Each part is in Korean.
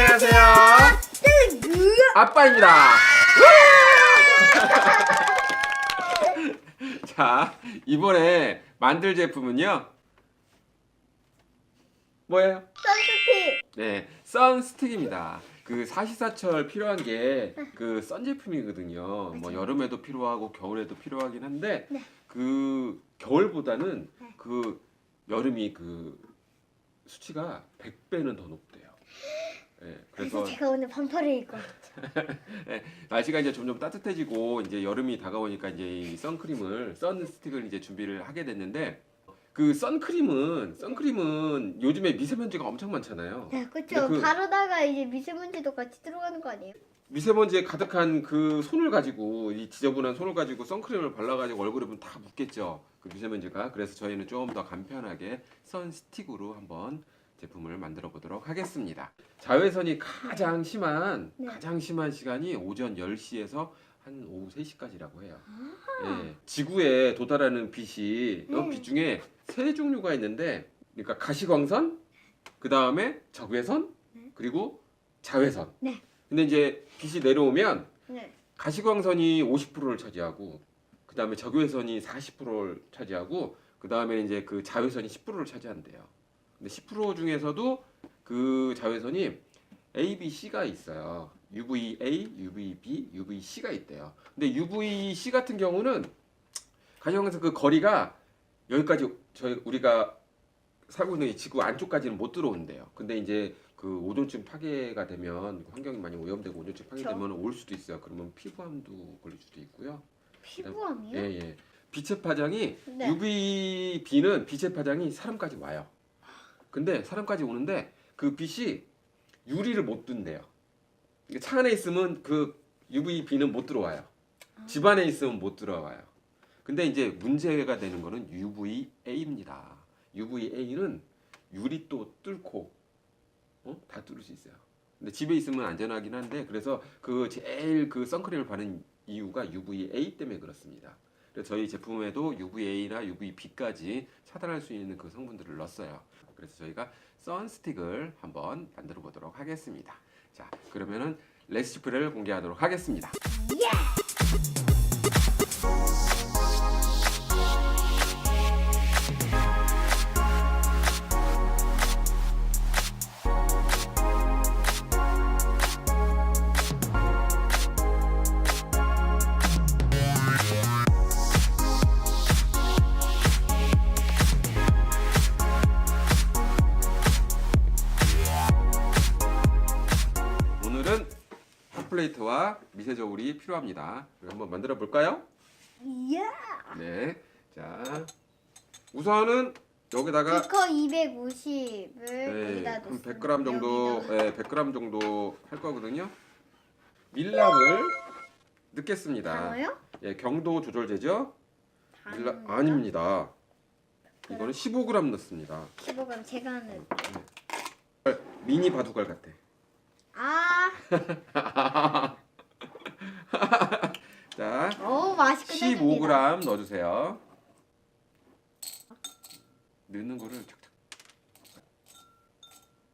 안녕하세요. 아빠입니다. 자, 이번에 만들 제품은요. 뭐예요? 선스틱. 네, 선스틱입니다. 그 사시사철 필요한 게 그 선 제품이거든요. 뭐 여름에도 필요하고 겨울에도 필요하긴 한데 네. 그 겨울보다는 네. 그 여름이 그 수치가 100배는 더 높대요. 네, 그래서 그래서 제가 오늘 반팔을 입고 네, 날씨가 이제 점점 따뜻해지고 이제 여름이 다가오니까 이제 이 선크림을 선스틱을 이제 준비를 하게 됐는데 그 선크림은 선크림은 요즘에 미세먼지가 엄청 많잖아요. 네, 그렇죠. 근데 그- 바로다가 이제 미세먼지도 같이 들어가는 거 아니에요? 미세먼지에 가득한 그 손을 가지고 이 지저분한 손을 가지고 선크림을 발라가지고 얼굴에 보면 다 묻겠죠. 그 미세먼지가 그래서 저희는 좀 더 간편하게 선스틱으로 한번 제품을 만들어 보도록 하겠습니다. 자외선이 가장 심한 네. 가장 심한 시간이 오전 10시에서 한 오후 3시까지라고 해요. 아. 예, 지구에 도달하는 빛이 어, 네. 빛 중에 세 종류가 있는데 그러니까 가시광선, 그 다음에 적외선, 네. 그리고 자외선. 네. 근데 이제 빛이 내려오면 네. 가시광선이 50%를 차지하고 그 다음에 적외선이 40%를 차지하고 그 다음에 이제 그 자외선이 10%를 차지한대요. 근데 10% 중에서도 그 자외선이 A, B, C가 있어요. UVA, UVB, UVC가 있대요. 근데 UVC 같은 경우는 가시광선 그 거리가 여기까지 저희 우리가 살고 있는 이 지구 안쪽까지는 못 들어온대요. 근데 이제 그 오존층 파괴가 되면 환경이 많이 오염되고 오존층 파괴되면 올 수도 있어요. 그러면 피부암도 걸릴 수도 있고요. 피부암이요? 예, 예. 빛의 파장이 네. UVB는 빛의 파장이 사람까지 와요. 근데 사람까지 오는데 그 빛이 유리를 못 든대요. 이게 차 안에 있으면 그 UVB는 못 들어와요. 집 안에 있으면 못 들어와요. 근데 이제 문제가 되는 거는 UVA입니다. UVA는 유리 또 뚫고 어? 다 뚫을 수 있어요. 근데 집에 있으면 안전하긴 한데 그래서 그 제일 그 선크림을 바른 이유가 UVA 때문에 그렇습니다. 그래서 저희 제품에도 UVA나 UVB까지 차단할 수 있는 그 성분들을 넣었어요. 그래서 저희가 선스틱을 한번 만들어 보도록 하겠습니다. 자, 그러면은 레시피를 공개하도록 하겠습니다. 핫플레이트와 미세 저울이 필요합니다. 그럼 한번 만들어 볼까요? 이야. 네. 자, 우선은 여기다가 비커 250을 네, 여기다 한 놓습니다. 100g 정도, 여기다가. 네, 100g 정도 할 거거든요. 밀랍을 넣겠습니다. 단어요? 예, 경도 조절제죠? 밀랍? 아닙니다. 이거는 15g 넣습니다. 15g 제가 하는. 미니 바둑알 같아. 아, 자, 오 맛있게 15g 넣어주세요. 넣는 거를 착착.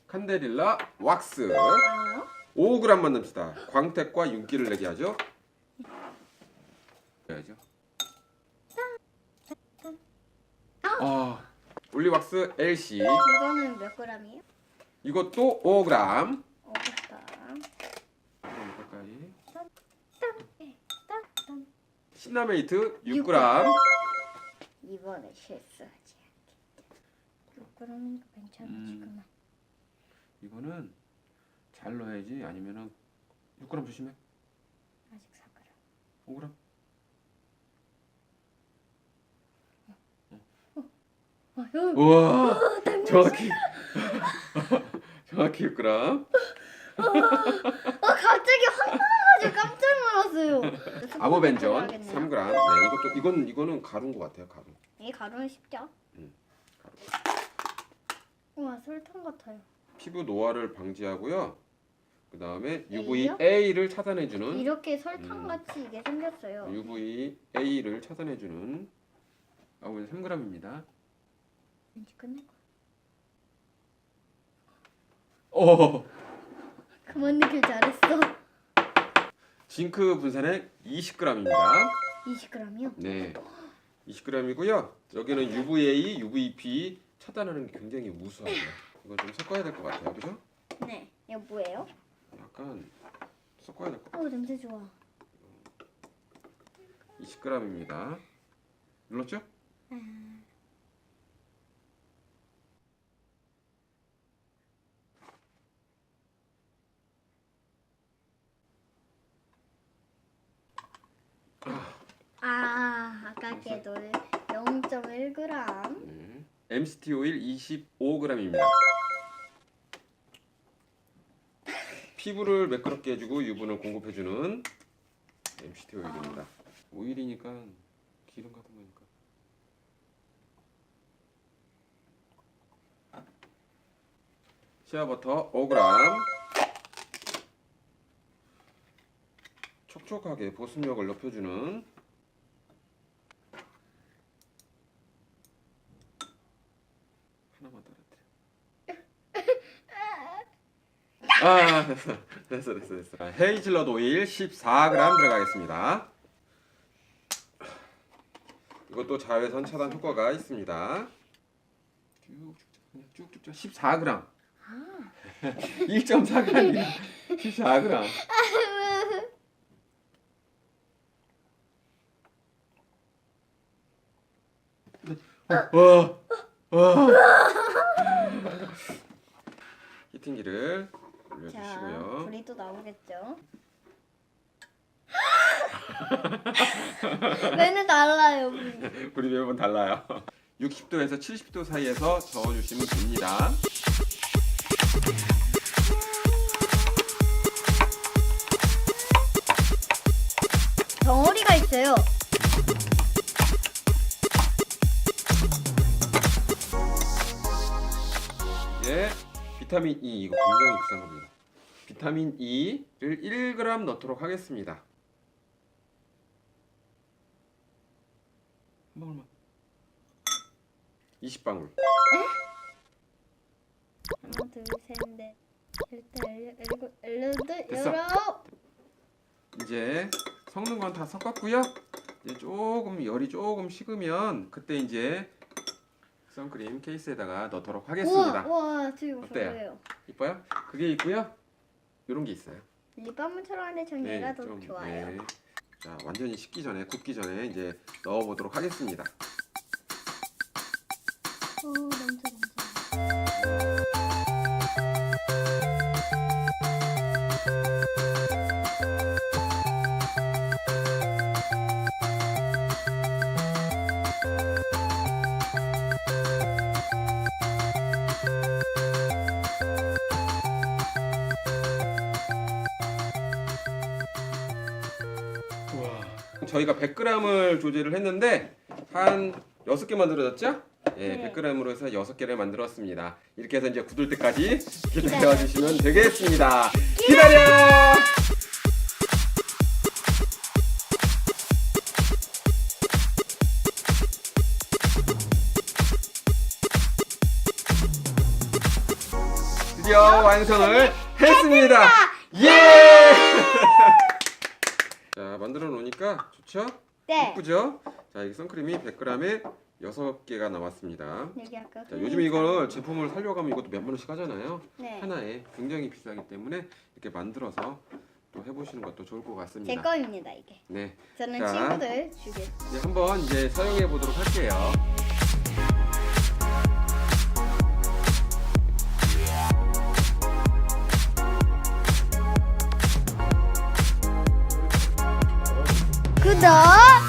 칸데릴라 왁스 아, 5g만 넣읍시다. 광택과 윤기를 내게 하죠. 해야죠. 아, 올리왁스 LC 이거는 몇 g이에요? 이것도 5g. 어, 맞다. 가까이. 딴. 신라메이트 6g. 이번에 실수하지 않겠다. 6g이니까 괜찮아 음. 지금은. 이거는 잘 넣어야지 아니면은 6g 조심해. 아직 4g. 5g. 아, 여기 우와 정확히 정확히 6g. 어, 갑자기 확 나와가지고 깜짝 아모벤전 해야겠네요. 3g. 네 이것도 이건 이거는 가루인 것 같아요 가루. 이 가루는 쉽죠? 음, 가루. 우와 설탕 같아요. 피부 노화를 방지하고요. 그 다음에 A요? UVA를 차단해주는 이렇게 설탕 같이 이게 생겼어요. UVA를 차단해주는 아우 3g입니다. 왠지 끝낼 거. 오 그만 느낄 잘했어. 징크 분산액 20g입니다. 20g이요? 네. 20g이고요. 여기는 UVA, UVB 차단하는 게 굉장히 우수하고요. 이거 좀 섞어야 될 것 같아요. 그죠? 네. 이거 뭐예요? 약간 섞어야 될것어 냄새 좋아. 20g입니다. 눌렀죠? 아 걔도 0.1g. 네. MCT 오일 25g입니다. 피부를 매끄럽게 해주고 유분을 공급해주는 MCT 오일입니다. 오일이니까 기름 같은 거니까. 시아버터 5g. 촉촉하게 보습력을 높여주는 하나만 떨어뜨려. 아 됐어 됐어 됐어 됐어. 아, 헤이즐넛 오일 14g 들어가겠습니다. 이것도 자외선 차단 효과가 있습니다. 쭉 죽자 그냥 쭉 죽자 14g. 1.4g 아니라 14g. 와, 와. 히팅기를 자 올려주시고요. 불이 또 나오겠죠. 맨날 달라요 불이. 불이 매번 달라요. 60도에서 70도 사이에서 저어주시면 됩니다. 덩어리가 있어요. 비타민 E 이거 굉장히 비싼 겁니다. 비타민 E를 1g 넣도록 하겠습니다. 한 방울만. 20방울. 하나 둘셋넷 일단 일곱 일곱 됐어. 여덟 이제 섞는 건 다 섞었고요. 이제 조금 열이 조금 식으면 그때 이제 선크림 케이스에다가 넣도록 하겠습니다. 우와 우와 지금 어때요? 별로예요. 이뻐요? 그게 있고요. 이런 게 있어요. 립밤처럼 하는데 전 얘가 더 좋아요. 네. 자, 완전히 식기 전에 굽기 전에 이제 넣어 보도록 하겠습니다. 오 저희가 100g을 조제를 했는데 한 6개 만들어졌죠? 예, 네. 100g으로 해서 6개를 만들었습니다. 이렇게 해서 이제 굳을 때까지 기다려 기다려. 주시면 되겠습니다. 기다려! 드디어 완성을 했습니다. 예! 자, 만들어 놓으니까 좋죠? 네. 예쁘죠? 자, 이 선크림이 100g에 6개가 나왔습니다. 여기 아까 자, 요즘 이거는 제품을 살려가면 이것도 몇만 원씩 하잖아요. 네. 하나에 굉장히 비싸기 때문에 이렇게 만들어서 또 해보시는 것도 좋을 것제 같습니다. 거입니다 이게. 네, 저는 자. 친구들 주게. 이제 한번 이제 사용해 보도록 할게요. 구독